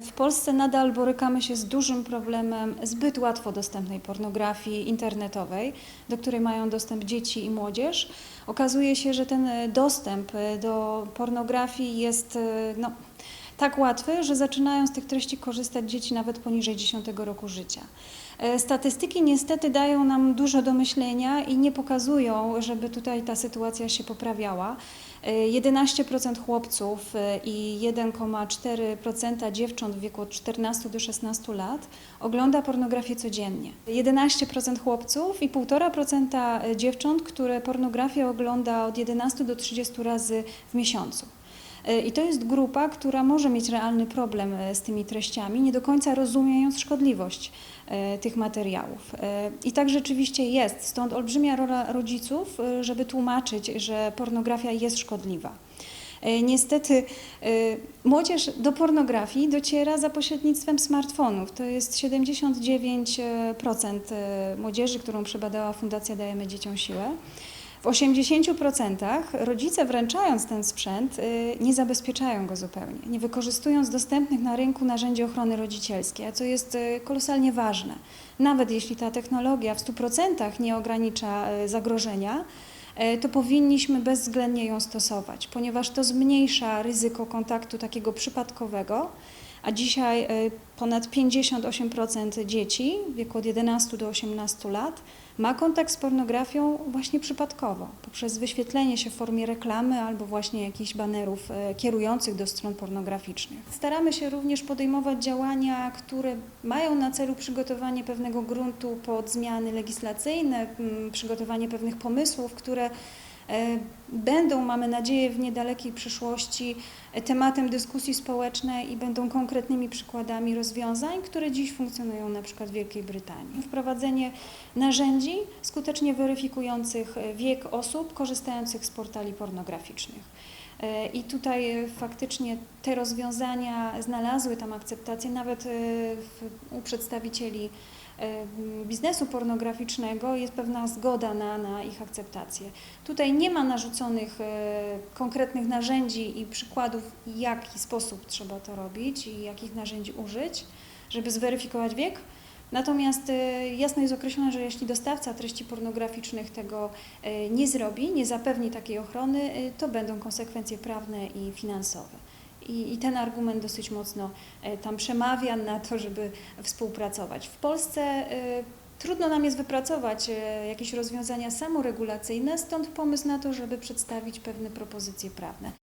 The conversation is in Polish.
W Polsce nadal borykamy się z dużym problemem zbyt łatwo dostępnej pornografii internetowej, do której mają dostęp dzieci i młodzież. Okazuje się, że ten dostęp do pornografii jest no, tak łatwy, że zaczynają z tych treści korzystać dzieci nawet poniżej 10 roku życia. E, Statystyki niestety dają nam dużo do myślenia i nie pokazują, żeby tutaj ta sytuacja się poprawiała. E, 11% chłopców e, i 1,4% dziewcząt w wieku od 14 do 16 lat ogląda pornografię codziennie. 11% chłopców i 1,5% dziewcząt, które pornografię ogląda od 11 do 30 razy w miesiącu. E, I to jest grupa, która może mieć realny problem e, z tymi treściami, nie do końca rozumiejąc szkodliwość e, tych materiałów. I tak rzeczywiście jest. Stąd olbrzymia rola rodziców, żeby tłumaczyć, że pornografia jest szkodliwa. Niestety młodzież do pornografii dociera za pośrednictwem smartfonów. To jest 79% e, młodzieży, którą przebadała Fundacja Dajemy Dzieciom Siłę. W 80% rodzice wręczając ten sprzęt y, nie zabezpieczają go zupełnie, nie wykorzystując dostępnych na rynku narzędzi ochrony rodzicielskiej, co jest y, kolosalnie ważne. Nawet jeśli ta technologia w 100% nie ogranicza y, zagrożenia, to powinniśmy bezwzględnie ją stosować, ponieważ to zmniejsza ryzyko kontaktu takiego przypadkowego, a dzisiaj y, ponad 58% dzieci w wieku od 11 do 18 lat ma kontakt z pornografią właśnie przypadkowo, poprzez wyświetlenie się w formie reklamy albo właśnie jakichś banerów e, kierujących do stron pornograficznych. Staramy się również podejmować działania, które mają na celu przygotowanie pewnego gruntu pod zmiany legislacyjne, m, przygotowanie pewnych pomysłów, które będą, mamy nadzieję, w niedalekiej przyszłości e, tematem dyskusji społecznej i będą konkretnymi przykładami rozwiązań, które dziś funkcjonują na przykład w Wielkiej Brytanii. Wprowadzenie narzędzi skutecznie weryfikujących e, wiek osób korzystających z portali pornograficznych. I tutaj faktycznie te rozwiązania znalazły tam akceptację nawet e, u przedstawicieli e, biznesu pornograficznego jest pewna zgoda na, na ich akceptację. Tutaj nie ma narzuconych e, konkretnych narzędzi i przykładów, w jaki sposób trzeba to robić i jakich narzędzi użyć, żeby zweryfikować wiek. Natomiast e, jasno jest określone, że jeśli dostawca treści pornograficznych tego e, nie zrobi, nie zapewni takiej ochrony, e, to będą konsekwencje prawne i finansowe. I, I ten argument dosyć mocno tam przemawia na to, żeby współpracować. W Polsce trudno nam jest wypracować jakieś rozwiązania samoregulacyjne, stąd pomysł na to, żeby przedstawić pewne propozycje prawne.